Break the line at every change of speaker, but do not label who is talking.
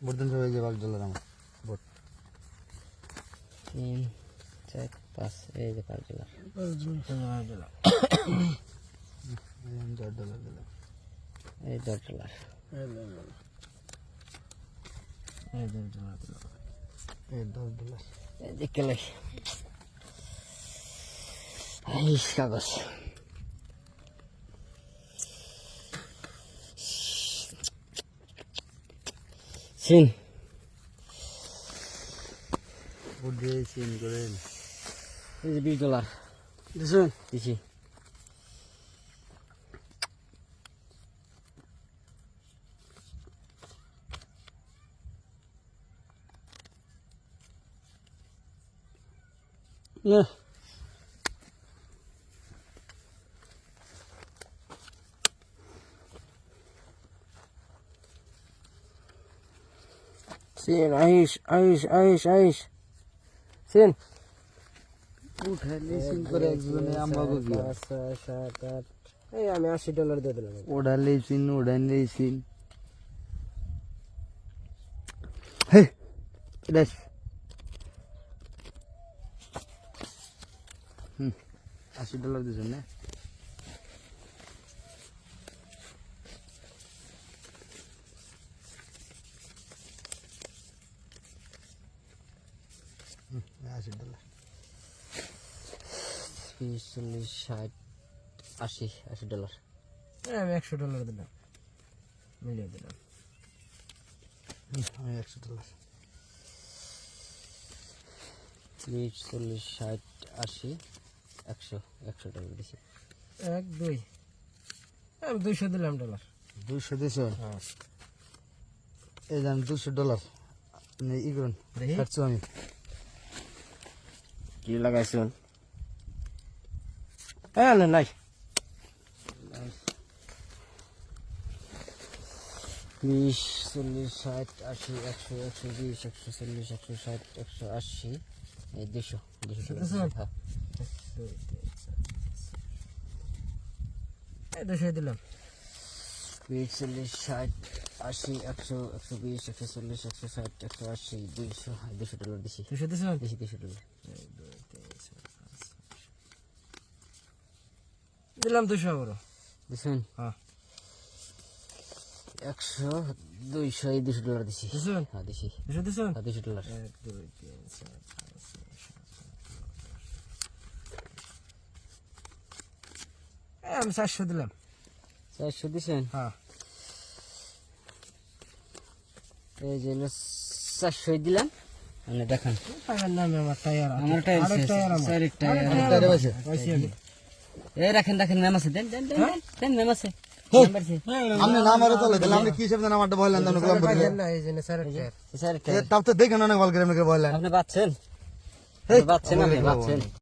Buradan da böyle bakacaklar ama. Bur.
Kim? Çek pas. Öyle bakacaklar.
Bakacaklar. Benim dörde bakacaklar.
Öyle dörtüler. Öyle dörtüler.
Öyle dörtüler. Öyle dörtüler. Öyle dörtüler.
Öyle dörtüler. Öyle dörtüler. sin
udah sin keren
ini lebih dolar di sini Yeah. Sen, আইস আইস আইস আইস সেন
উঠালে scene করে একজনে আমাকে কি আচ্ছা সাত
আট এই আমি আশি ডলার দিয়ে দিলাম
ওড়ালে সিন ওড়ালে সিন হে দেশ হুম আশি ডলার দিয়েছেন না আশি ডলার
তিরিশ চল্লিশ ষাট আশি আশি ডলার
আমি একশো ডলার দিলাম আমি একশো ডলার
তিরিশ চল্লিশ ষাট আশি একশো একশো ডলার দিছি
এক দুই আমি দুইশো দিলাম ডলার
দুইশো দিছো হ্যাঁ।
এই যে দুশো ডলার মানে ই করুন
আমি কি লাগাইছুন হ্যাঁ নাই বিশ চল্লিশ ষাট আশি একশো একশো বিশ একশো চল্লিশ একশো ষাট একশো আশি এই দুশো
দুশো হ্যাঁ। দিলাম
büyük চল্লিশ ষাট আশি একশো একশো বিশ একশো চল্লিশ একশো ষাট একশো আশি দুইশো দুশো ডলার দিছি দুশো দিশো দিছি দুশো ডলার
দিলাম দুশো বড়
দিছেন হ্যাঁ একশো দুইশো এই দুশো ডলার দিছি দিছেন হ্যাঁ দিছি দুশো দিছেন হ্যাঁ দুশো ডলার এক দুই তিন চার পাঁচ ছয়
আমি চারশো দিলাম
হ্যাঁ এই যে চারশো দিলাম মানে দেখান আমার টায়ার রাখেন ম্যাম আছে দেন দেন দেন ম্যাম আছে
হ্যাঁ। হ্যাঁ, তাও তো দেখেন অনেক বল
আপনি বাচ্চেন